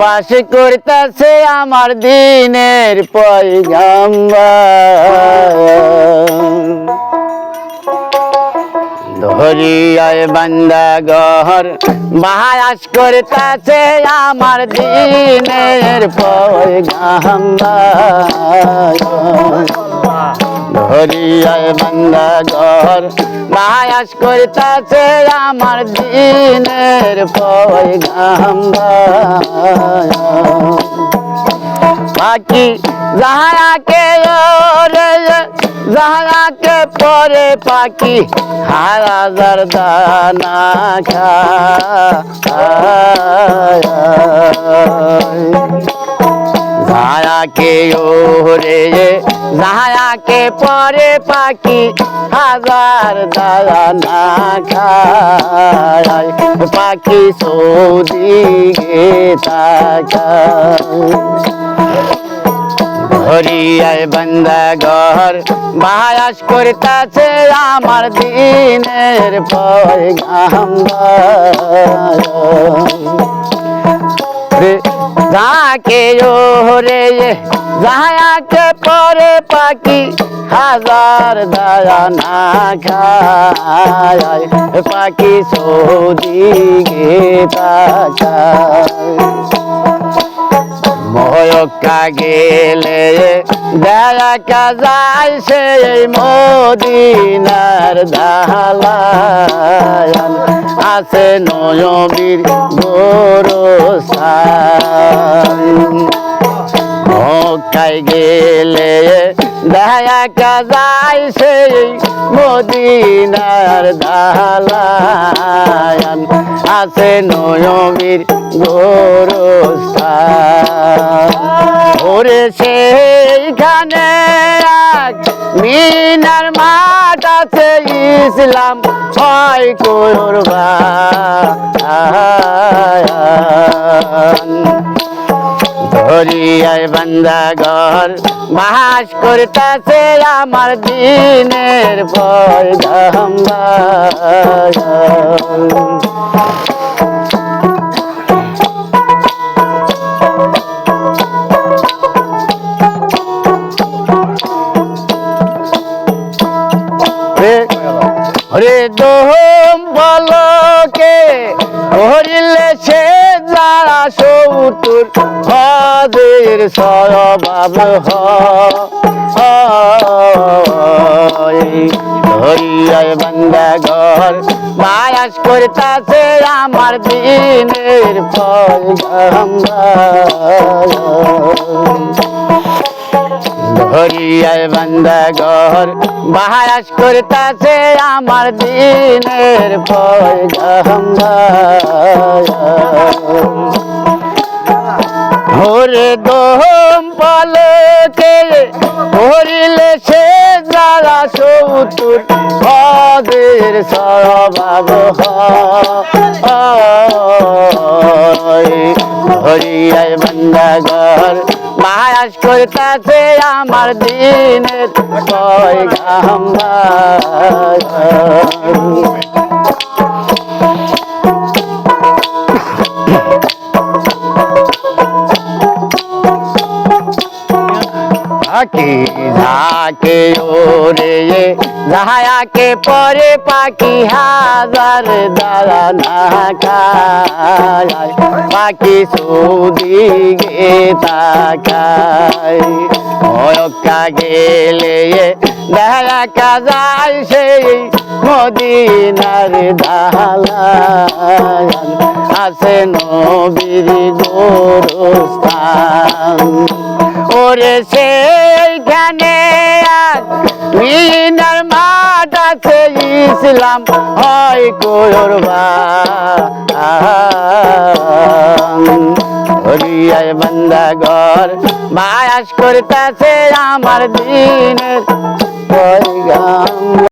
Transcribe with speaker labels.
Speaker 1: বাস করতেছে আমার দিনের ধরিয়ায় বান্দা ঘর বাহাস করতেছে আমার দিনের পয়গাম্বার। ধরিয়ায় বান্দা ঘর বাহাস করতেছে আমার দিনের পয়গাম্বার। পাখি যাহাকে ওরে, যাহাকে পরে পাখি, হারাজার দানা খায় যাহাকে ওরে, যাহাকে পরে পাখি হাজার দানা খায়। পাখি সৌদি গে তাকায়। হরিয়ায় বান্দা ঘর, বায়াস করতেছে আমার দিনের পয়গাম্বার। যাকে ওরে যাহাকে পরে পাখি হাজার দয়া না খায়। পাখি সৌদি গে তাকায় ময়কা গেলে দেখা যায় সেই মদিনার দালায়ান আছে নয়বীর গোরস্থান গেলে দেখা যায় সেই মদিনার দালায়ান আছে নয়বীর গোরস্থান। ওরে সেইখানে মিনার মাঠ আছে, ইসলাম হয় কোরবান। ধরিয়ায় বান্দা ঘর বাস করতেছে আমার দিনের পয়গাম্বার। রে দোহম বলকে হরিলে সে যারা সৌতুর হদের সরবাব হরিয়ায় বান্দা ঘর, বায়াস করতেছে আমার দিনের পয়গাম্বার। হরিয়ায় বান্দা ঘর বাহাস করতেছে আমার দিনের পয়গাম্বার। হরে দোহম পালকে হরিলে সে যারা সৌতুর হদের সরবাব হরিয়ায় বান্দা ঘর মায়াস করতেছে আমার দিনের পয়গাম্বার পাখি ঝাকে ওরে যাহাকে পরে পাখি হাজার দাঁড়া না খায় পাখি সৌদি গে তাকায়। গেলে দেখা যায় সেই মদিনার দালান আছে নবীর গোরস্থান ওরে এক মিনার মাঠ আছে ইসলাম হয় কোরবান হরিয়ায় বান্দা ঘর বায়াস করতেছে আমার দিনের